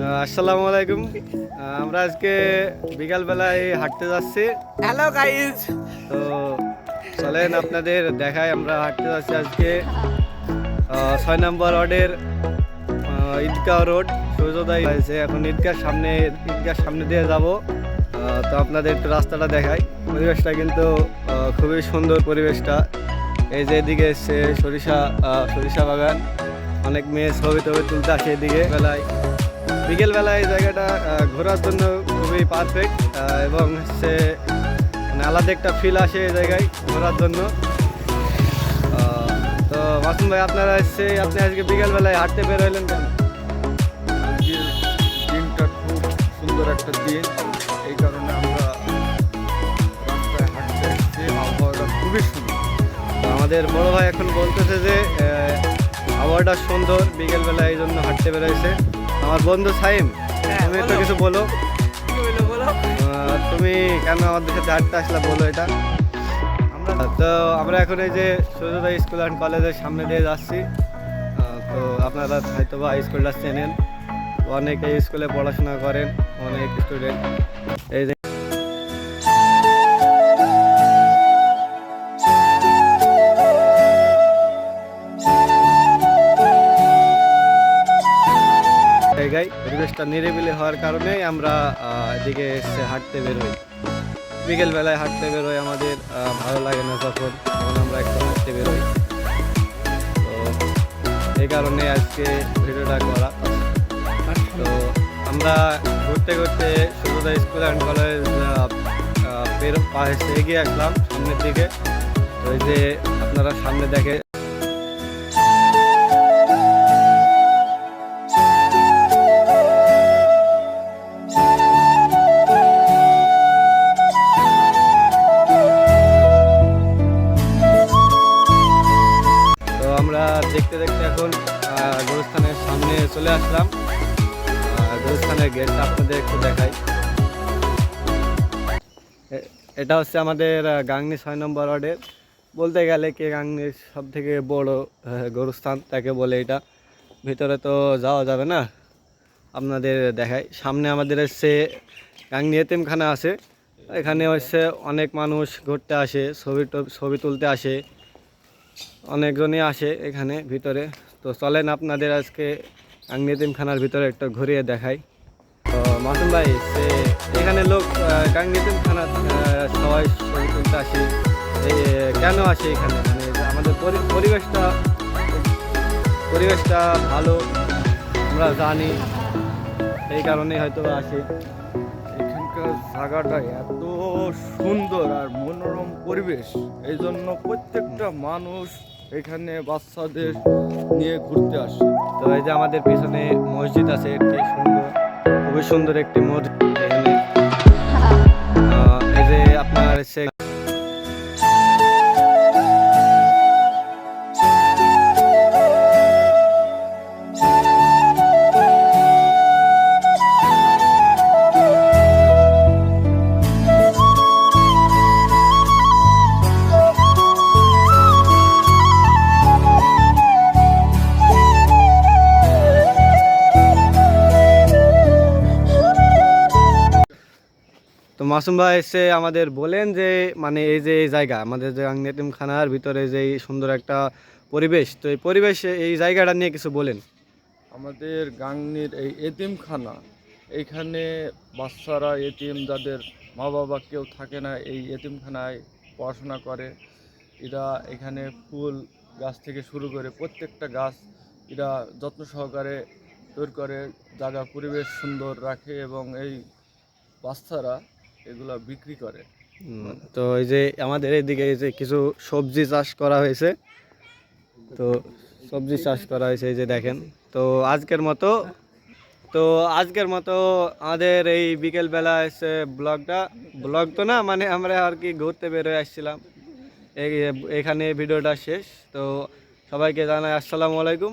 আসসালামু আলাইকুম। আমরা আজকে বিকালবেলায় হাঁটতে যাচ্ছি। হ্যালো গাইজ তো চলেন আপনাদের দেখায় আমরা হাঁটতে যাচ্ছি আজকে। ছয় নম্বর ওয়ার্ডের আহ, ঈদগাহ রোড সূর্যোদয় হয়েছে। এখন ঈদগার সামনে ঈদগার সামনে দিয়ে যাব। তো আপনাদের একটু রাস্তাটা দেখাই। পরিবেশটা কিন্তু খুবই সুন্দর পরিবেশটা। এই যে এদিকে এসছে সরিষা সরিষা বাগান। অনেক মেয়ে ছবি টবি তুলতে আসে এদিকে। বেলায় বিকেল বেলায় এই জায়গাটা ঘোরার জন্য খুবই পারফেক্ট এবং হচ্ছে মানে আলাদা একটা ফিল আসে এই জায়গায় ঘোরার জন্য। তো মাসুম ভাই আপনারা এসছে আপনি আজকে বিকেল বেলায় হাঁটতে বের হইলেন কেন? দিনটা খুব সুন্দর একটা দিন। এই কারণে আমরা রাস্তায় হাঁটতে এসেছি। আবহাওয়াটা খুবই সুন্দর। আমাদের বড় ভাই এখন বলতেছে যে আবহাওয়াটা সুন্দর বিকেল বেলা এই জন্য হাঁটতে বেরোয়েছে আমার বন্ধু সাইম হ্যাঁ, তুমি একটু কিছু বলো। তুমি কেন আমাদের সাথে হাঁটতে আসলে বলো এটা। তো আমরা এখন এই যে সূর্যোদয় স্কুল অ্যান্ড কলেজের সামনে দিয়ে যাচ্ছি। তো আপনারা হয়তো বা স্কুলটা চেনেন। অনেকে এই স্কুলে পড়াশোনা করেন অনেক স্টুডেন্ট এই যে জায়গায় পরিবেশটা নিরিবিলি হওয়ার কারণেই আমরা এদিকে এসে হাঁটতে বেরোই বিকেল বেলায় হাঁটতে বেরোই আমাদের ভালো লাগে না যখন, তখন আমরা একটু হাঁটতে বেরোই তো এই কারণে আজকে ভিডিওটা করা। তো আমরা ঘুরতে ঘুরতে সুরদা স্কুল অ্যান্ড কলেজ বের, পাশে এগিয়ে আসলাম সামনের দিকে। তো এই যে আপনারা সামনে দেখে চলে আসলাম। আহ, গুরুস্থানের গেটটা আপনাদের একটু দেখাই। এটা হচ্ছে আমাদের গাংনি ছয় নম্বর ওয়ার্ডের বলতে গেলে কে গাংনির সব থেকে বড় গরুস্থান তাকে বলে এটা। ভিতরে তো যাওয়া যাবে না। আপনাদের দেখাই। সামনে আমাদের হচ্ছে গাংনি এতিমখানা আছে। এখানে হচ্ছে অনেক মানুষ ঘুরতে আসে ছবি ছবি তুলতে আসে। অনেকজনই আসে এখানে ভিতরে। তো চলেন আপনাদের আজকে আংনি এতিমখানার ভিতরে একটু ঘুরিয়ে দেখাই। তো মাসুম ভাই, সে এখানে লোক গাংনি এতিমখানা সবাই আসে। কেন আসে এখানে? মানে আমাদের পরিবেশটা পরিবেশটা ভালো, আমরা জানি। এই কারণে হয়তো আসে। এখানকার জায়গাটা এত সুন্দর আর মনোরম পরিবেশ, এই জন্য প্রত্যেকটা মানুষ এখানে বাচ্চাদের নিয়ে ঘুরতে আসে। তো এই যে আমাদের পেছনে মসজিদ আছে, একটি সুন্দর, খুবই সুন্দর একটি মসজিদ। এই যে আপনার সে মাসুম ভাই এসে আমাদের বলেন যে মানে এই যে এই জায়গা, আমাদের যে আংনেতিম খানার ভিতরে যে সুন্দর একটা পরিবেশ, তো এই পরিবেশে এই জায়গাটা নিয়ে কিছু বলেন। আমাদের গাংনির এই এতিমখানা, এইখানে বাচ্চারা এতিম, যাদের মা বাবা কেউ থাকে না, এই এতিমখানায় পড়াশোনা করে। এরা এখানে ফুল গাছ থেকে শুরু করে প্রত্যেকটা গাছ এরা যত্ন সহকারে তৈরি করে, জায়গা পরিবেশ সুন্দর রাখে এবং এই বাচ্চারা এগুলা বিক্রি করে। তো এই যে আমাদের এদিকে এই যে কিছু সবজি চাষ করা হয়েছে, তো সবজি চাষ করা হয়েছে এই যে দেখেন। তো আজকের মতো, তো আজকের মতো আমাদের এই বিকেলবেলা এসে ব্লগটা, ব্লগ তো না মানে আমরা আর কি ঘুরতে বেরোয় আসছিলাম। এখানে ভিডিওটা শেষ, তো সবাইকে জানাই আসসালামু আলাইকুম।